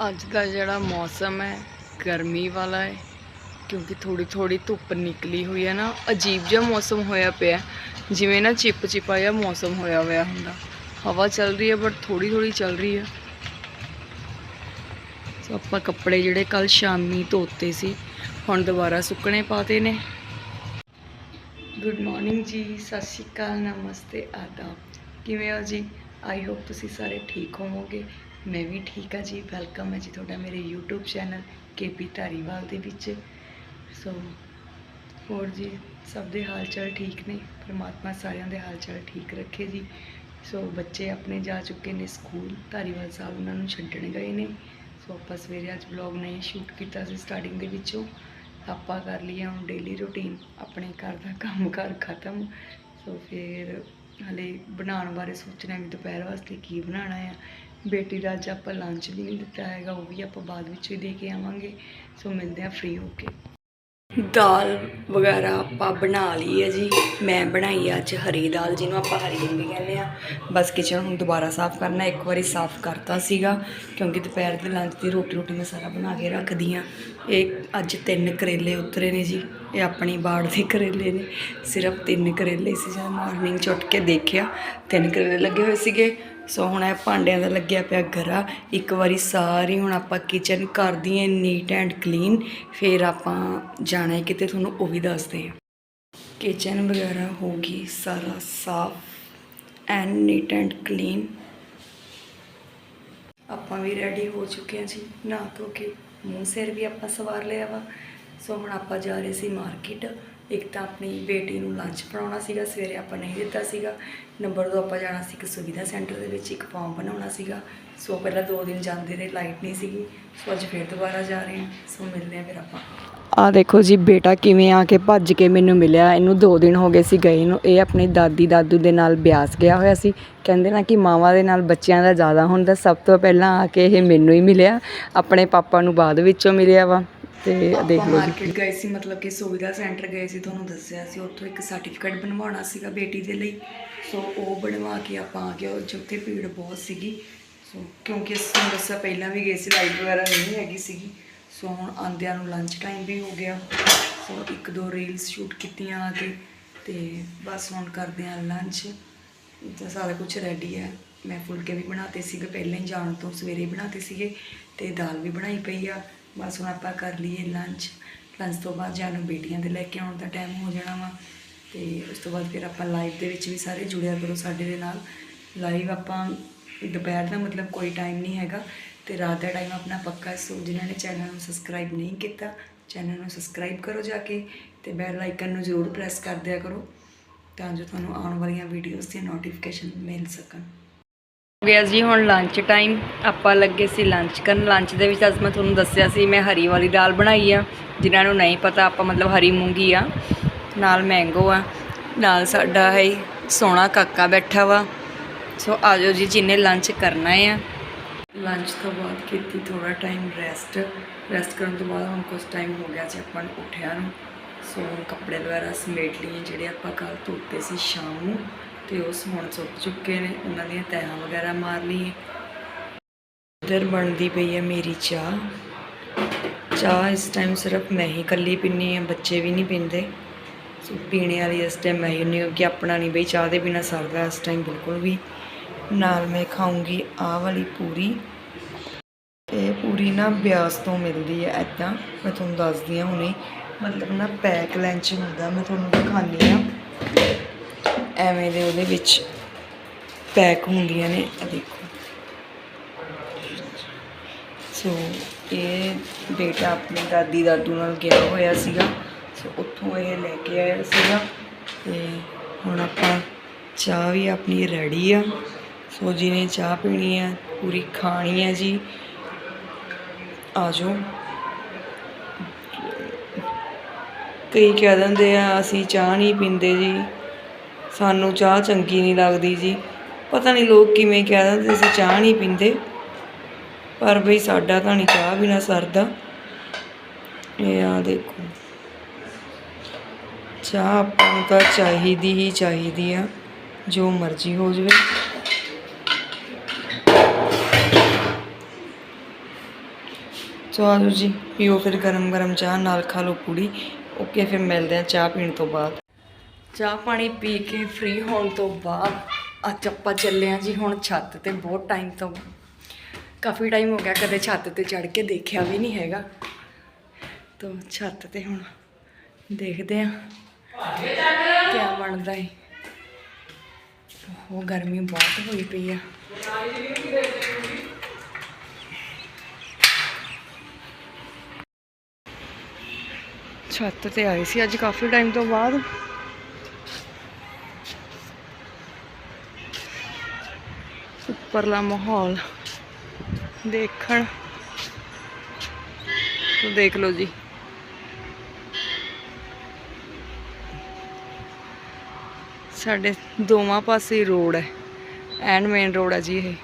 ਅੱਜ ਦਾ ਜਿਹੜਾ ਮੌਸਮ ਹੈ, ਗਰਮੀ ਵਾਲਾ ਹੈ, ਕਿਉਂਕਿ ਥੋੜੀ ਥੋੜੀ ਧੁੱਪ ਨਿਕਲੀ ਹੋਈ ਹੈ ਨਾ, ਅਜੀਬ ਜਿਹਾ ਮੌਸਮ ਹੋਇਆ ਪਿਆ ਜਿਵੇਂ ਨਾ ਚਿਪ ਚਿਪਾ ਜਿਹਾ ਮੌਸਮ ਹੋਇਆ ਹੋਇਆ ਹੁੰਦਾ। ਹਵਾ ਚੱਲ ਰਹੀ ਹੈ ਬਟ ਥੋੜੀ ਥੋੜੀ ਚੱਲ ਰਹੀ ਹੈ। ਸੋ ਆਪਾਂ ਕੱਪੜੇ ਜਿਹੜੇ ਕੱਲ ਸ਼ਾਮੀ ਧੋਤੇ ਸੀ, ਹੁਣ ਦੁਬਾਰਾ ਸੁੱਕਣੇ ਪਾਤੇ ਨੇ। ਗੁੱਡ ਮਾਰਨਿੰਗ ਜੀ, ਸਤਿ ਸ਼੍ਰੀ ਅਕਾਲ, ਨਮਸਤੇ, ਆਦਾਬ। ਕਿਵੇਂ ਹੋ ਜੀ? ਆਈ ਹੋਪ ਤੁਸੀਂ ਸਾਰੇ ਠੀਕ ਹੋਵੋਗੇ। ਮੈਂ ਵੀ ਠੀਕ ਹਾਂ ਜੀ ਵੈਲਕਮ ਹੈ ਜੀ ਤੁਹਾਡਾ ਮੇਰੇ YouTube ਚੈਨਲ ਕੇਪੀ ਧਾਰੀਵਾਲ ਦੇ ਵਿੱਚ। ਸੋ ਹੋਰ ਜੀ, ਸਭ ਦੇ ਹਾਲ ਚਾਲ ਠੀਕ ਨੇ? ਪਰਮਾਤਮਾ ਸਾਰਿਆਂ ਦੇ ਹਾਲ ਚਾਲ ਠੀਕ ਰੱਖੇ ਜੀ। ਸੋ ਬੱਚੇ ਆਪਣੇ ਜਾ ਚੁੱਕੇ ਨੇ ਸਕੂਲ, ਧਾਰੀਵਾਲ ਸਾਹਿਬ ਉਹਨਾਂ ਨੂੰ ਛੱਡਣ ਗਏ ਨੇ। ਸੋ ਆਪਾਂ ਸਵੇਰੇ ਅੱਜ ਵਲੌਗ ਨਹੀਂ ਸ਼ੂਟ ਕੀਤਾ ਸੀ ਸਟਾਰਟਿੰਗ ਦੇ ਵਿੱਚੋਂ। ਆਪਾਂ ਕਰ ਲਿਆ ਹੁਣ ਡੇਲੀ ਰੂਟੀਨ ਆਪਣੇ ਘਰ ਦਾ ਕੰਮ ਕਾਰ ਖਤਮ। ਸੋ ਫਿਰ ਹਲੇ ਬਣਾਉਣ ਬਾਰੇ ਸੋਚਣਾ ਵੀ ਦੁਪਹਿਰ ਵਾਸਤੇ ਕੀ ਬਣਾਉਣਾ ਆ। ਬੇਟੀ ਦਾ ਅੱਜ ਆਪਾਂ ਲੰਚ ਵੀ ਨਹੀਂ ਦਿੱਤਾ ਹੈਗਾ, ਉਹ ਵੀ ਆਪਾਂ ਬਾਅਦ ਵਿੱਚ ਹੀ ਦੇ ਕੇ ਆਵਾਂਗੇ। ਸੋ ਮਿਲਦੇ ਆ ਫ੍ਰੀ ਹੋ ਕੇ। ਦਾਲ ਵਗੈਰਾ ਆਪਾਂ ਬਣਾ ਲਈ ਹੈ ਜੀ। ਮੈਂ ਬਣਾਈ ਆ ਅੱਜ ਹਰੀ ਦਾਲ, ਜਿਹਨੂੰ ਆਪਾਂ ਹਰੀ ਵੀ ਕਹਿੰਦੇ ਆ। ਬਸ ਕਿਚਨ ਹੁਣ ਦੁਬਾਰਾ ਸਾਫ਼ ਕਰਨਾ, ਇੱਕ ਵਾਰੀ ਸਾਫ਼ ਕਰਤਾ ਸੀਗਾ, ਕਿਉਂਕਿ ਦੁਪਹਿਰ ਦੇ ਲੰਚ ਦੀ ਰੋਟੀ ਰੋਟੀ ਮੈਂ ਸਾਰਾ ਬਣਾ ਕੇ ਰੱਖਦੀ ਆ ਇਹ ਅੱਜ ਤਿੰਨ ਕਰੇਲੇ ਉਤਰੇ ਨੇ ਜੀ। ਇਹ ਆਪਣੀ ਬਾੜ ਦੇ ਕਰੇਲੇ ਨੇ। ਸਿਰਫ ਤਿੰਨ ਕਰੇਲੇ ਸੀ, ਜਦ ਮਾਰਨਿੰਗ ਚ ਉੱਠ ਕੇ ਦੇਖਿਆ। ਤਿੰਨ ਕਰੇਲੇ ਲੱਗੇ ਹੋਏ ਸੀਗੇ। ਸੋ ਹੁਣ ਇਹ ਭਾਂਡਿਆਂ ਦਾ ਲੱਗਿਆ ਪਿਆ ਗਰਾ। ਇੱਕ ਵਾਰੀ ਸਾਰੀ ਹੁਣ ਆਪਾਂ ਕਿਚਨ ਕਰਦੀ ਦਈਏ ਨੀਟ ਐਂਡ ਕਲੀਨ ਫਿਰ ਆਪਾਂ ਜਾਣਾ ਹੈ ਕਿਤੇ, ਤੁਹਾਨੂੰ ਉਹ ਵੀ ਦੱਸਦੇ ਆ ਕਿਚਨ ਵਗੈਰਾ ਹੋ ਗਈ, ਸਾਰਾ ਸਾਫ਼ ਐਂਡ ਨੀਟ ਐਂਡ ਕਲੀਨ ਆਪਾਂ ਵੀ ਰੈਡੀ ਹੋ ਚੁੱਕੇ ਹਾਂ ਜੀ। ਨਹਾ ਧੋ ਕੇ ਮੂੰਹ ਸਿਰ ਵੀ ਆਪਾਂ ਸਵਾਰ ਲਿਆ ਵਾ। ਸੋ ਹੁਣ ਆਪਾਂ ਜਾ ਰਹੇ ਸੀ ਮਾਰਕੀਟ ਇੱਕ ਤਾਂ ਆਪਣੀ ਬੇਟੀ ਨੂੰ ਲੰਚ ਬਣਾਉਣਾ ਸੀਗਾ, ਸਵੇਰੇ ਆਪਾਂ ਨਹੀਂ ਦਿੱਤਾ ਸੀਗਾ। ਨੰਬਰ 2 ਆਪਾਂ ਜਾਣਾ ਸੀ ਇੱਕ ਸੁਵਿਧਾ ਸੈਂਟਰ ਦੇ ਵਿੱਚ, ਇੱਕ ਫਾਰਮ ਬਣਾਉਣਾ ਸੀਗਾ। ਸੋ ਪਹਿਲਾਂ ਦੋ ਦਿਨ ਜਾਂਦੇ ਰਹੇ ਲਾਈਟ ਨਹੀਂ ਸੀਗੀ। ਸੋ ਅੱਜ ਫੇਰ ਦੁਬਾਰਾ ਜਾ ਰਹੇ ਹਾਂ। ਸੋ ਮਿਲਦੇ ਹਾਂ ਫਿਰ ਆਪਾਂ। ਆ ਦੇਖੋ ਜੀ, ਬੇਟਾ ਕਿਵੇਂ ਆ ਕੇ ਭੱਜ ਕੇ ਮੈਨੂੰ ਮਿਲਿਆ। ਇਹਨੂੰ 2 ਦਿਨ ਹੋ ਗਏ ਸੀ ਗਏ ਨੂੰ। ਇਹ ਆਪਣੀ ਦਾਦੀ ਦਾਦੂ ਦੇ ਨਾਲ ਬਿਆਸ ਗਿਆ ਹੋਇਆ ਸੀ। ਕਹਿੰਦੇ ਨਾ ਕਿ ਮਾਵਾਂ ਦੇ ਨਾਲ ਬੱਚਿਆਂ ਦਾ ਜ਼ਿਆਦਾ ਹੁੰਦਾ। ਸਭ ਤੋਂ ਪਹਿਲਾਂ ਆ ਕੇ ਇਹ ਮੈਨੂੰ ਹੀ ਮਿਲਿਆ। ਆਪਣੇ ਪਾਪਾ ਨੂੰ ਬਾਅਦ ਵਿੱਚੋਂ ਮਿਲਿਆ ਵਾ। ਤੇ ਦੇਖ ਲਓ ਜੀ ਮਾਰਕੀਟ ਗਏ ਸੀ ਮਤਲਬ ਕਿ ਸੁਵਿਧਾ ਸੈਂਟਰ ਗਏ ਸੀ ਤੁਹਾਨੂੰ ਦੱਸਿਆ ਸੀ ਉੱਥੋਂ ਇੱਕ ਸਰਟੀਫਿਕੇਟ ਬਣਵਾਉਣਾ ਸੀਗਾ ਬੇਟੀ ਦੇ ਲਈ। ਸੋ ਉਹ ਬਣਵਾ ਕੇ ਆਪਾਂ ਆ ਗਏ ਜਿੱਥੇ ਭੀੜ ਬਹੁਤ ਸੀਗੀ। ਸੋ ਕਿਉਂਕਿ ਅਸੀਂ ਦੱਸਿਆ ਪਹਿਲਾਂ ਵੀ ਗਏ ਸੀ ਲਾਈਟ ਵਗੈਰਾ ਨਹੀਂ ਹੈਗੀ ਸੀਗੀ। ਸੋ ਹੁਣ ਆਂਦਿਆਂ ਨੂੰ ਲੰਚ ਟਾਈਮ ਵੀ ਹੋ ਗਿਆ। ਸੋ ਇੱਕ ਦੋ ਰੀਲਸ ਸ਼ੂਟ ਕੀਤੀਆਂ ਆ ਕੇ ਤੇ ਬਸ ਹੁਣ ਕਰਦੇ ਆ ਲੰਚ ਤਾਂ ਸਾਰਾ ਕੁਝ ਰੈਡੀ ਹੈ। ਮੈਂ ਫੁਲਕੇ ਵੀ ਬਣਾਤੇ ਸੀਗੇ ਪਹਿਲਾਂ ਹੀ ਜਾਣ ਤੋਂ ਸਵੇਰੇ ਬਣਾਤੇ ਸੀਗੇ ਤੇ ਦਾਲ ਵੀ ਬਣਾਈ ਪਈ ਆ। ਬਸ ਹੁਣ ਆਪਾਂ ਕਰ ਲਈਏ ਲੰਚ ਲੰਚ ਤੋਂ ਬਾਅਦ ਜਾਨੂੰ ਬੇਟੀਆਂ ਦੇ ਲੈ ਕੇ ਆਉਣ ਦਾ ਟਾਈਮ ਹੋ ਜਾਣਾ ਵਾ। ਤੇ ਉਸ ਤੋਂ ਬਾਅਦ ਫਿਰ ਆਪਾਂ ਲਾਈਵ ਦੇ ਵਿੱਚ ਵੀ ਸਾਰੇ ਜੁੜਿਆ ਕਰੋ ਸਾਡੇ ਦੇ ਨਾਲ। ਲਾਈਵ ਆਪਾਂ ਦੁਪਹਿਰ ਦਾ ਮਤਲਬ ਕੋਈ ਟਾਈਮ ਨਹੀਂ ਹੈਗਾ। ਤੇ ਰਾਤ ਦਾ ਟਾਈਮ ਆਪਣਾ ਪੱਕਾ ਸੋ ਜਿਨ੍ਹਾਂ ਨੇ ਚੈਨਲ ਨੂੰ ਸਬਸਕ੍ਰਾਈਬ ਨਹੀਂ ਕੀਤਾ ਚੈਨਲ ਨੂੰ ਸਬਸਕ੍ਰਾਈਬ ਕਰੋ ਜਾ ਕੇ ਤੇ ਬੈਲ ਆਈਕਨ ਨੂੰ ਜ਼ਰੂਰ ਪ੍ਰੈਸ ਕਰ ਦਿਆ ਕਰੋ ਤਾਂ ਜੋ ਤੁਹਾਨੂੰ ਆਉਣ ਵਾਲੀਆਂ ਵੀਡੀਓਜ਼ ਦੀਆਂ ਨੋਟੀਫਿਕੇਸ਼ਨ ਮਿਲ ਸਕਣ। ਗਿਆ ਜੀ, ਹੁਣ ਲੰਚ ਟਾਈਮ ਆਪਾਂ ਲੱਗੇ ਸੀ ਲੰਚ ਕਰਨ। ਲੰਚ ਦੇ ਵਿੱਚ ਅੱਜ ਮੈਂ ਤੁਹਾਨੂੰ ਦੱਸਿਆ ਸੀ, ਮੈਂ ਹਰੀ ਵਾਲੀ ਦਾਲ ਬਣਾਈ ਆ। ਜਿਨ੍ਹਾਂ ਨੂੰ ਨਹੀਂ ਪਤਾ, ਆਪਾਂ ਮਤਲਬ ਹਰੀ ਮੂੰਗੀ ਆ, ਨਾਲ ਮੈਂਗੋ ਆ, ਨਾਲ ਸਾਡਾ ਹੈ ਸੋਹਣਾ ਕਾਕਾ ਬੈਠਾ ਵਾ। ਸੋ ਆਜੋ ਜੀ, ਜਿੰਨੇ ਲੰਚ ਕਰਨਾ ਆ। ਲੰਚ ਤੋਂ ਬਾਅਦ ਕੀਤੀ ਥੋੜਾ ਟਾਈਮ ਰੈਸਟ ਰੈਸਟ ਕਰਨ ਤੋਂ ਬਾਅਦ ਹੁਣ ਕੁਝ ਟਾਈਮ ਹੋ ਗਿਆ ਜੀ, ਆਪਾਂ ਨੂੰ ਉੱਠਿਆ ਨੂੰ। ਸੋ ਕੱਪੜੇ ਵਗੈਰਾ ਸਮੇਟ ਲਈਏ, ਜਿਹੜੇ ਆਪਾਂ ਕੱਲ ਧੋਤੇ ਸੀ ਸ਼ਾਮ ਨੂੰ। ਤੇ ਉਸ ਹੁਣ ਸੁੱਕ ਚੁੱਕੇ ਨੇ, ਉਹਨਾਂ ਦੀਆਂ ਤਹਿਾਂ ਵਗੈਰਾ ਮਾਰ ਲਈ ਇੱਧਰ ਬਣਦੀ ਪਈ ਹੈ ਮੇਰੀ ਚਾਹ। ਚਾਹ ਇਸ ਟਾਈਮ ਸਿਰਫ ਮੈਂ ਹੀ ਇਕੱਲੀ ਪੀਂਦੀ ਹਾਂ, ਬੱਚੇ ਵੀ ਨਹੀਂ ਪੀਂਦੇ। ਸੋ ਪੀਣੇ ਵਾਲੀ ਇਸ ਟਾਈਮ ਮੈਂ ਹੀ ਨਹੀਂ ਹਾਂ ਕਿ ਆਪਣਾ ਨਹੀਂ ਬਈ, ਚਾਹ ਦੇ ਬਿਨਾ ਸਰਦਾ ਇਸ ਟਾਈਮ ਬਿਲਕੁਲ ਵੀ। ਨਾਲ ਮੈਂ ਖਾਊਂਗੀ ਆਹ ਵਾਲੀ ਪੂਰੀ। ਇਹ ਪੂਰੀ ਨਾ ਬਿਆਸ ਤੋਂ ਮਿਲਦੀ ਹੈ ਐਦਾਂ ਮੈਂ ਤੁਹਾਨੂੰ ਦੱਸਦੀ ਹਾਂ ਹੁਣੇ। ਮਤਲਬ ਨਾ ਪੈਕ ਲੰਚ ਹੁੰਦਾ, ਮੈਂ ਤੁਹਾਨੂੰ ਦਿਖਾਉਂਦੀ ਹਾਂ। ਐਵੇਂ ਦੇ ਉਹਦੇ ਵਿੱਚ ਪੈਕ ਹੁੰਦੀਆਂ ਨੇ ਆ ਦੇਖੋ। ਸੋ ਇਹ ਬੇਟਾ ਆਪਣੀ ਦਾਦੀ ਦਾਦੂ ਨਾਲ ਗਿਆ ਹੋਇਆ ਸੀਗਾ। ਸੋ ਉੱਥੋਂ ਇਹ ਲੈ ਕੇ ਆਇਆ ਸੀਗਾ ਤੇ ਹੁਣ ਆਪਾਂ ਚਾਹ ਵੀ ਆਪਣੀ ਰੈਡੀ ਆ। ਸੋ ਜਿਹਨੇ ਚਾਹ ਪੀਣੀ ਆ, ਪੂਰੀ ਖਾਣੀ ਆ ਜੀ। ਆ ਜਾਓ ਕਈ ਕਹਿ ਦਿੰਦੇ ਆ, ਅਸੀਂ ਚਾਹ ਨਹੀਂ ਪੀਂਦੇ ਜੀ। ਸਾਨੂੰ ਚਾਹ ਚੰਗੀ ਨਹੀਂ ਲੱਗਦੀ ਜੀ। ਪਤਾ ਨਹੀਂ ਲੋਕ ਕਿਵੇਂ ਕਹਿ ਦਿੰਦੇ, ਅਸੀਂ ਚਾਹ ਨਹੀਂ ਪੀਂਦੇ। ਪਰ ਬਈ ਸਾਡਾ ਤਾਂ ਨਹੀਂ ਚਾਹ ਬਿਨਾ ਸਰਦਾ। ਇਹ ਆ ਦੇਖੋ। ਚਾਹ ਆਪਾਂ ਨੂੰ ਤਾਂ ਚਾਹੀਦੀ ਹੀ ਚਾਹੀਦੀ ਆ, ਜੋ ਮਰਜ਼ੀ ਹੋ ਜਾਵੇ। ਸੋ ਆਜੋ ਜੀ, ਪੀਓ ਫਿਰ ਗਰਮ ਗਰਮ ਚਾਹ, ਨਾਲ ਖਾ ਲਓ ਪੂੜੀ। ਓਕੇ, ਫਿਰ ਮਿਲਦੇ ਆ ਚਾਹ ਪੀਣ ਤੋਂ ਬਾਅਦ। ਚਾਹ ਪਾਣੀ ਪੀ ਕੇ ਫ੍ਰੀ ਹੋਣ ਤੋਂ ਬਾਅਦ ਅੱਜ ਆਪਾਂ ਚੱਲੇ ਆ ਜੀ ਹੁਣ ਛੱਤ ਤੇ, ਬਹੁਤ ਟਾਈਮ ਤੋਂ। ਕਾਫੀ ਟਾਈਮ ਹੋ ਗਿਆ, ਕਦੇ ਛੱਤ ਤੇ ਚੜ ਕੇ ਦੇਖਿਆ ਵੀ ਨਹੀਂ ਹੈਗਾ। ਤਾਂ ਛੱਤ ਤੇ ਹੁਣ ਦੇਖਦੇ ਆ ਕਿਆ ਬਣਦਾ ਹੈ ਉਹ ਗਰਮੀ ਬਹੁਤ ਹੋਈ ਪਈ ਆ। ਛੱਤ ਤੇ ਆਏ ਸੀ ਅੱਜ ਕਾਫੀ ਟਾਈਮ ਤੋਂ ਬਾਅਦ। ਉੱਪਰਲਾ ਮਾਹੌਲ ਦੇਖਣ। ਦੇਖ ਲਓ ਜੀ। ਸਾਡੇ ਦੋਵਾਂ ਪਾਸੇ ਰੋਡ ਹੈ। ਐਨ ਮੇਨ ਰੋਡ ਹੈ ਜੀ ਇਹ।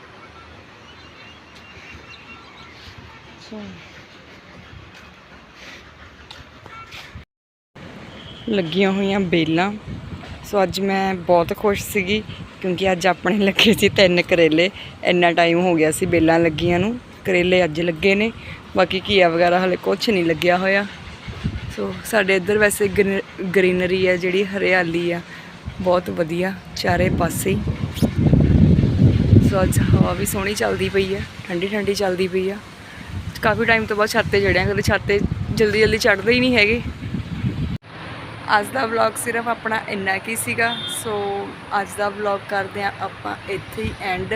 ਲੱਗੀਆਂ ਹੋਈਆਂ ਬੇਲਾਂ। ਸੋ ਅੱਜ ਮੈਂ ਬਹੁਤ ਖੁਸ਼ ਸੀਗੀ। ਕਿਉਂਕਿ ਅੱਜ ਆਪਣੇ ਲੱਗੇ ਸੀ ਤਿੰਨ ਕਰੇਲੇ, ਇੰਨਾ ਟਾਈਮ ਹੋ ਗਿਆ ਸੀ ਬੇਲਾਂ ਲੱਗੀਆਂ ਨੂੰ, ਕਰੇਲੇ ਅੱਜ ਲੱਗੇ ਨੇ, ਬਾਕੀ ਘੀਆ ਵਗੈਰਾ ਹਲੇ ਕੁਝ ਨਹੀਂ ਲੱਗਿਆ ਹੋਇਆ। ਸੋ ਸਾਡੇ ਇੱਧਰ ਵੈਸੇ ਗ੍ਰੀਨਰੀ ਹੈ ਜਿਹੜੀ ਹਰਿਆਲੀ ਆ, ਬਹੁਤ ਵਧੀਆ, ਚਾਰੇ ਪਾਸੇ ਸੋ ਅੱਜ ਹਵਾ ਵੀ ਸੋਹਣੀ ਚੱਲਦੀ ਪਈ ਆ, ਠੰਡੀ ਠੰਡੀ ਚੱਲਦੀ ਪਈ ਆ। ਕਾਫੀ ਟਾਈਮ ਤੋਂ ਬਾਅਦ ਛੱਤ ਤੇ ਚੜਿਆ ਕਦੇ ਛੱਤ ਤੇ ਜਲਦੀ ਜਲਦੀ ਚੜ੍ਹਦੇ ਹੀ ਨਹੀਂ ਹੈਗੇ। ਅੱਜ ਦਾ ਵਲੌਗ ਸਿਰਫ ਆਪਣਾ ਇੰਨਾ ਕੀ ਸੀਗਾ। ਸੋ ਅੱਜ ਦਾ ਵਲੌਗ ਕਰਦੇ ਆ ਆਪਾਂ ਇੱਥੇ ਹੀ ਐਂਡ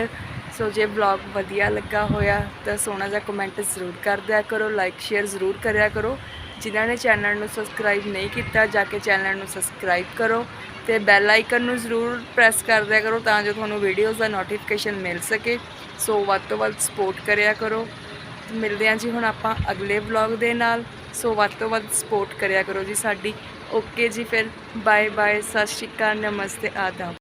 ਸੋ ਜੇ ਵਲੌਗ ਵਧੀਆ ਲੱਗਾ ਹੋਇਆ ਤਾਂ ਸੋਹਣਾ ਜਿਹਾ ਕਮੈਂਟ ਜ਼ਰੂਰ ਕਰ ਦਿਆ ਕਰੋ ਲਾਈਕ ਸ਼ੇਅਰ ਜ਼ਰੂਰ ਕਰਿਆ ਕਰੋ। ਜਿਨ੍ਹਾਂ ਨੇ ਚੈਨਲ ਨੂੰ ਸਬਸਕ੍ਰਾਈਬ ਨਹੀਂ ਕੀਤਾ, ਜਾ ਕੇ ਚੈਨਲ ਨੂੰ ਸਬਸਕ੍ਰਾਈਬ ਕਰੋ ਤੇ ਬੈਲ ਆਈਕਨ ਨੂੰ ਜ਼ਰੂਰ ਪ੍ਰੈਸ ਕਰ ਦਿਆ ਕਰੋ ਤਾਂ ਜੋ ਤੁਹਾਨੂੰ ਵੀਡੀਓਜ਼ ਦਾ ਨੋਟੀਫਿਕੇਸ਼ਨ ਮਿਲ ਸਕੇ। ਸੋ ਵੱਧ ਤੋਂ ਵੱਧ ਸਪੋਰਟ ਕਰਿਆ ਕਰੋ। ਮਿਲਦੇ ਹਾਂ ਜੀ ਹੁਣ ਆਪਾਂ ਅਗਲੇ ਵਲੌਗ ਦੇ ਨਾਲ। ਸੋ ਵੱਧ ਤੋਂ ਵੱਧ ਸਪੋਰਟ ਕਰਿਆ ਕਰੋ ਜੀ ਸਾਡੀ। ਓਕੇ ਜੀ ਫਿਰ ਬਾਏ ਬਾਏ ਸਤਿ ਸ਼੍ਰੀ ਅਕਾਲ ਨਮਸਤੇ ਆਦਾਬ।